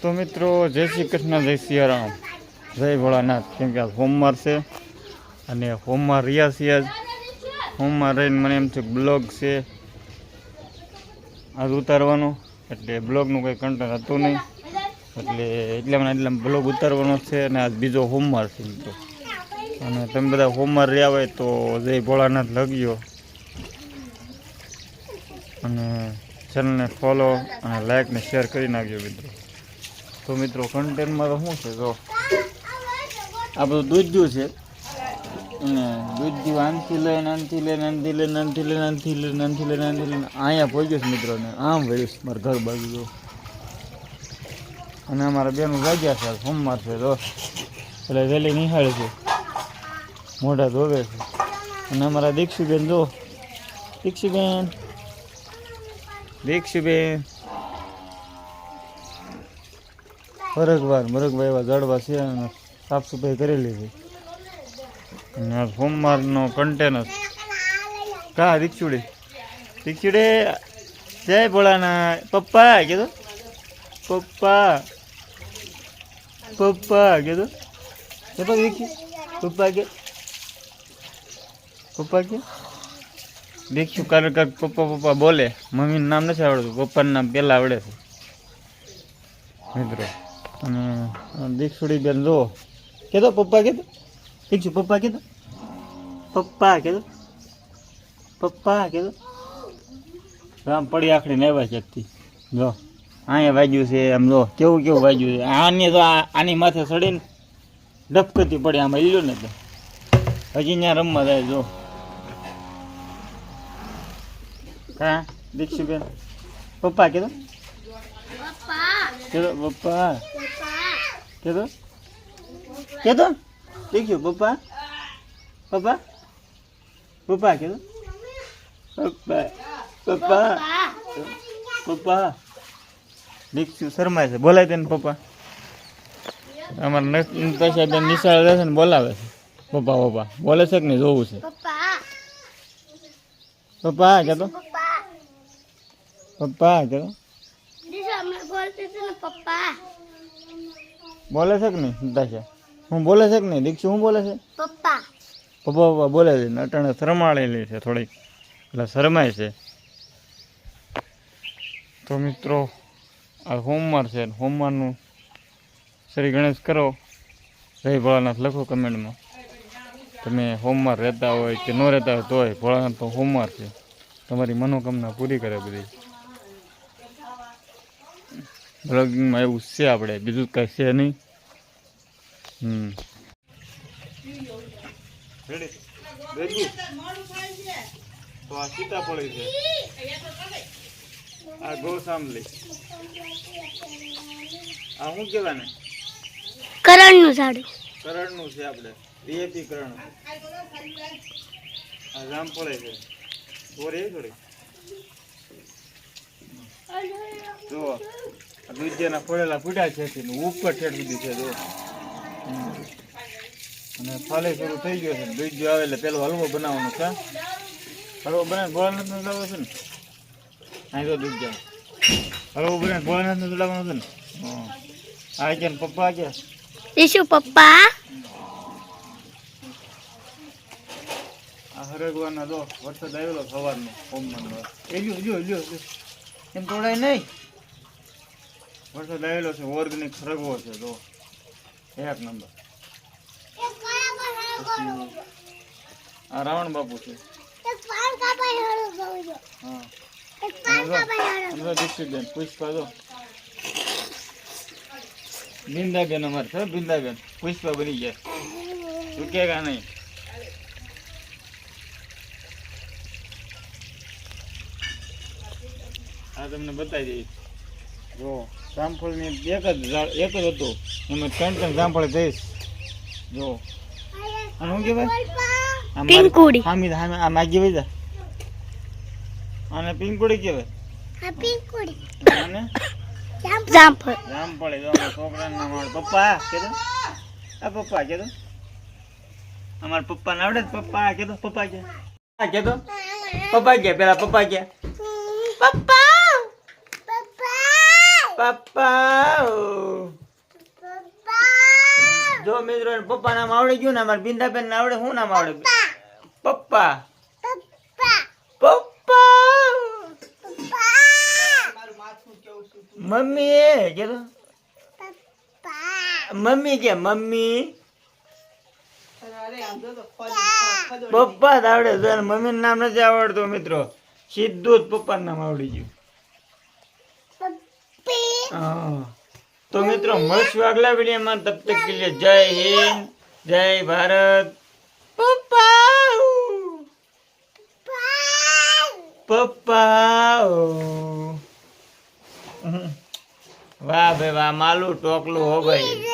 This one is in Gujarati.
તો મિત્રો, જય શ્રી કૃષ્ણ, જય સિયારામ. જય ભોળાનાથ. કેમ કે આ હોમવાર છે અને હોમમાં રહ્યા છીએ આજ. હોમમાં રહીને મને એમ છે બ્લોગ છે આજ ઉતારવાનો. એટલે બ્લોગનું કંઈ કન્ટેન્ટ હતું નહીં. એટલે એટલે મને એટલે બ્લોગ ઉતારવાનો છે અને આજ બીજો હોમવાર છે મિત્રો. અને તમે બધા હોમવાર રહ્યા હોય તો જય ભોળાનાથ લગ્યો અને ચેનલને ફોલો અને લાઈક ને શેર કરી નાખજો મિત્રો. તો મિત્રો કન્ટેનમાં તો શું છે? જો, આ બધું દૂધ જ્યું છે. અને દૂધ જ્યું આનથી લઈને આનથી લઈને આનથી લઈને આનથી લઈને આનથી લઈને આનથી લઈને આનથી લઈને, અહીંયા પહોંચ્યું છે મિત્રોને આમ વળ્યું મારા ઘર બાજુ, જો. અને અમારા બેનું વાગ્યા છે સોમવાર છે તો એટલે વહેલી નિહાળે છે. મોઢા ધોવે છે. અને અમારા દીક્ષુબેન, જો. દીક્ષુબેન. દીક્ષુબેન. ફરકવાર મરગભાઈ એવા ઝાડવા છે અને સાફ સફાઈ કરેલી છે. અને સોમવારનો કન્ટેનર કા દીક્ષુડી દીક્ષુડી જય ભોળાના પપ્પા, કીધું? પપ્પા. પપ્પા, કીધું? પણ દીક્ષુ પપ્પા કે? પપ્પા કે? દેખ્યું કારણ કે પપ્પા પપ્પા બોલે. મમ્મીનું નામ નથી આવડતું. પપ્પાનું નામ પહેલાં આવડે છે. મિત્રો. અને દીક્ષુડી બેન જો. કીધો પપ્પા કીધું દીક્ષુ પપ્પા કીધું પપ્પા કીધું પપ્પા કીધું આમ પડી આખડીને આવ્યા છે જો અહીંયા વાગ્યું છે આમ જો કેવું કેવું વાગ્યું છે? આની તો આ- આની માથે ચડીને ડફકતી પડી આમાં ઈલ્યો ને તો. હજી ત્યાં રમવા જાય જો. હા દીક્ષુબેન પપ્પા કીધું કીધો પપ્પા. કીધું કીધું દીક્ષુ પપ્પા? પપ્પા? પપ્પા કેતો? પપ્પા પપ્પા પપ્પા. દીક્ષુ શરમાય છે? બોલાય તેને પપ્પા. અમારા પૈસા બેન નિશાળ રહે છે ને બોલાવે છે. પપ્પા પપ્પા. બોલે છે કે નહીં? જોવું છે. પપ્પા પપ્પા કહેતો પપ્પા ને પપ્પા. બોલે છે કે નહીં? નતાશા હું બોલે છે કે નહીં? દીક્ષુ હું બોલે છે? પપ્પા. પપ્પા પપ્પા બોલે છે. નટણે અટાણે શરમાળેલી છે થોડીક. એટલે શરમાય છે. તો મિત્રો આ હોમવાર છે. હોમવારનું શ્રી ગણેશ કરો. જય ભોળાનાથ. લખો કમેન્ટમાં. તમે હોમવાર રહેતા હોય કે ન રહેતા હોય તોય ભોળાનાથ તો હોમવાર છે. તમારી મનોકામના પૂરી કરે બધી. બ્લોગિંગમાં એવું છે આપણે. બીજું કંઈ છે નહીં. હમ. તો આ સીતાફળી છે. આ ગોસાંબલી આ શું કહેવાય ને? કરણનું ઝાડું. કરણનું છે આપણે. ડીએપી કરણ આ જામફળી છે. બોરી થોડી? જો આ દૂધિયાના પડેલા પીડા છે ઉપર ઠેઠ સુધી છે જો. અને ફાલે શરૂ થઈ ગયો છે દૂધિયો આવે એટલે પેલો હલવો બનાવવાનો છે હલવો બનાવીને ભોળાનાથને લાવો છે ને? અહીં તો દૂધિયા હલવો બનાવીને ભોળાનાથને લાવવાનો છે ને? આ ને પપ્પા કે શું પપ્પા? આ હરગવાના જો વરસાદ આવેલો સવારનો ઓમ મંગળ એ જો જો જો. એમ તોડાય નહીં? વરસાદ આવેલો છે ઓર્ગેનિક સરગવો છે જો. એક નંબર. આ રાવણ બાપુ છે. દીક્ષિતબેન પુષ્પા જો. બિંદાબેન અમારે છે બિંદાબેન. પુષ્પા બની ગયા. ચૂકેગા નહીં? આ તમને બતાવી દઈશ. જો. જામફળની એક જ ઝાડ એક જ હતું. એમાં ત્રણ ત્રણ જામફળ જઈશ. જો. અને શું કહેવાય? પિંકુડી. હામી હામે આ માગી વઈ જા. અને પિંકુડી કહેવાય. અને? જામફળ. જામફળ. જો અમારા છોકરાનું નામ આવડે પપ્પા કીધું આ પપ્પા કીધું અમારા પપ્પાને આવડે પપ્પા કીધું પપ્પા કે કીધું પપ્પા કે પેલા પપ્પા કે. પપ્પા! પપ્પા જો મિત્રો પપ્પા નામ આવડી ગયું ને અમારે બિંદાબેન ને આવડે શું નામ આવડે? પપ્પા. પપ્પા. મમ્મી એ કે મમ્મી કે મમ્મી. પપ્પા જ આવડે છે અને નામ નથી આવડતું મિત્રો. સીધું જ પપ્પા નામ આવડી ગયું. તો મિત્રો મળશું આગલા વિડીયોમાં તબ તક કે લીએ જય હિન્દ જય ભારત. પપ્પા પપ્પા વાહ ભાઈ વાહ માલું ટોકલું હો ભાઈ.